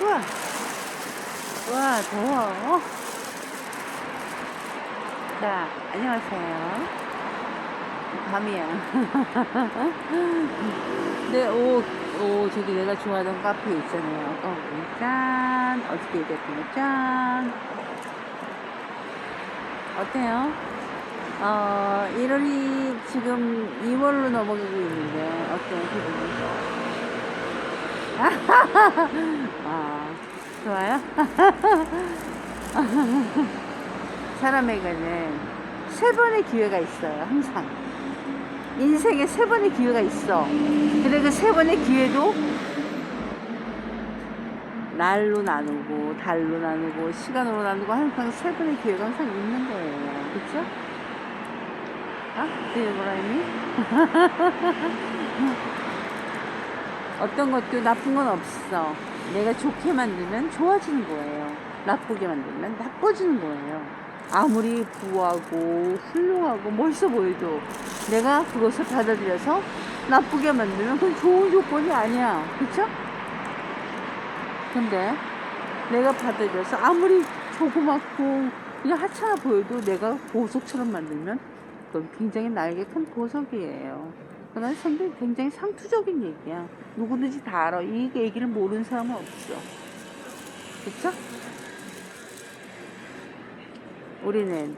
우와. 우와, 더워. 자, 안녕하세요. 밤이야. 네, 오, 오, 저기 내가 좋아하던 카페 있잖아요. 어, 짠. 어떻게 얘기했더니 짠. 어때요? 어, 1월이 지금 2월로 넘어가고 있는데, 어때요, 기분이? 아, 좋아요? 사람에게는 세 번의 기회가 있어요, 항상. 인생에 세 번의 기회가 있어. 근데 그 세 번의 기회도 날로 나누고, 달로 나누고, 시간으로 나누고, 항상 세 번의 기회가 항상 있는 거예요. 그쵸? 아? Do you? 어떤 것도 나쁜 건 없어. 내가 좋게 만들면 좋아지는 거예요. 나쁘게 만들면 나빠지는 거예요. 아무리 부하고 훌륭하고 멋있어 보여도 내가 그것을 받아들여서 나쁘게 만들면 그건 좋은 조건이 아니야. 그쵸? 근데 내가 받아들여서 아무리 조그맣고 그냥 하찮아 보여도 내가 보석처럼 만들면 그건 굉장히 나에게 큰 보석이에요. 그건 상당히 굉장히 상투적인 얘기야. 누구든지 다 알아. 이 얘기를 모르는 사람은 없어. 그쵸? 우리는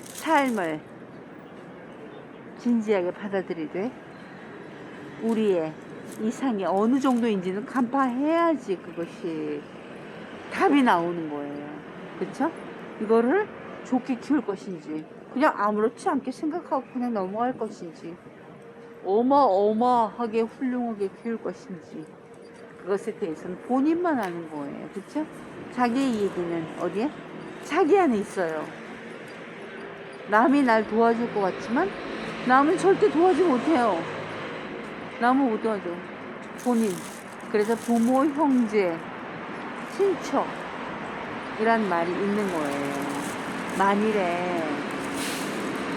삶을 진지하게 받아들이되 우리의 이상이 어느 정도인지는 간파해야지 그것이 답이 나오는 거예요. 그쵸? 이거를 좋게 키울 것인지 그냥 아무렇지 않게 생각하고 그냥 넘어갈 것인지 어마어마하게 훌륭하게 키울 것인지 그것에 대해서는 본인만 아는 거예요. 그쵸? 자기의 얘기는 어디에? 자기 안에 있어요. 남이 날 도와줄 것 같지만 남은 절대 도와주지 못해요. 남은 못 도와줘. 본인. 그래서 부모, 형제, 친척 이란 말이 있는 거예요. 만일에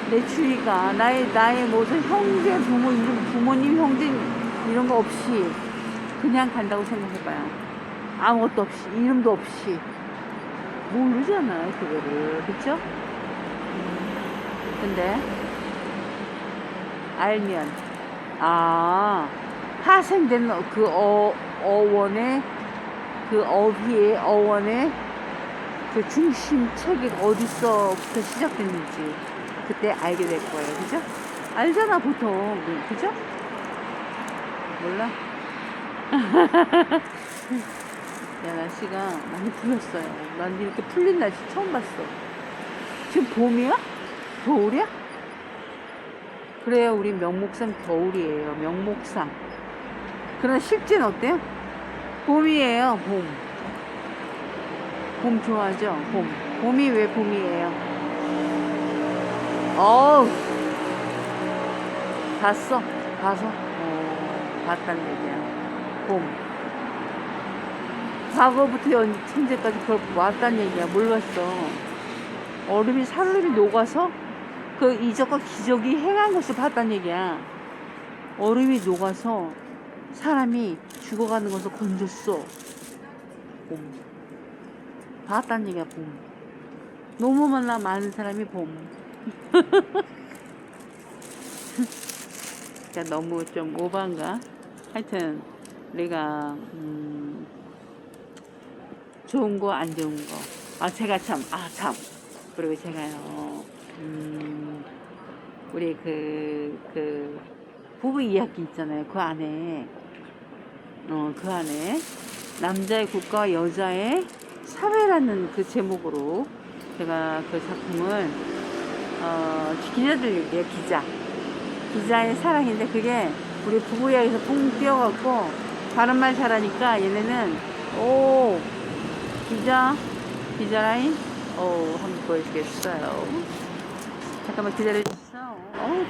내 주위가 나의 나의 무슨 형제, 부모, 이름, 부모님, 형제 이런 거 없이 그냥 간다고 생각해봐요. 아무것도 없이 이름도 없이 모르잖아요 그거를? 음, 근데 알면 아 파생된 그 어, 어원의 그 어휘의 어원의 그 중심 체계가 어디서부터 시작됐는지 그때 알게 될 거예요 그죠? 알잖아 보통 그죠? 몰라? 야, 날씨가 많이 풀렸어요. 난 이렇게 풀린 날씨 처음 봤어. 지금 봄이야? 겨울이야? 그래요, 우리 명목상 겨울이에요. 명목상. 그러나 실제는 어때요? 봄이에요, 봄. 봄 좋아하죠? 봄. 봄이 왜 봄이에요? 어우. 봤어? 봐서? 어, 봤단 얘기야. 봄. 과거부터 연, 현재까지 그걸 왔단 얘기야. 몰랐어. 얼음이 살얼음이 녹아서 그 이적과 기적이 행한 것을 봤단 얘기야. 얼음이 녹아서 사람이 죽어가는 것을 건졌어. 봄. 봤단 얘기야, 봄. 너무 많아, 많은 사람이 봄. 그러니까 너무 좀 오반가? 하여튼, 우리가, 음, 좋은 거, 안 좋은 거. 아, 제가 참, 아, 참. 그리고 제가요, 음, 우리 그, 그, 부부 이야기 있잖아요. 그 안에, 어, 그 안에, 남자의 국가와 여자의 사회라는 그 제목으로 제가 그 작품을, 어, 얘기해요, 기자. 기자의 사랑인데 그게 우리 부부 이야기에서 punk 뛰어갖고 바른 말 잘하니까 얘네는, 오, 기자, 기자라인, 어, 한번 보여주겠어요. 잠깐만 기다려주세요. 어,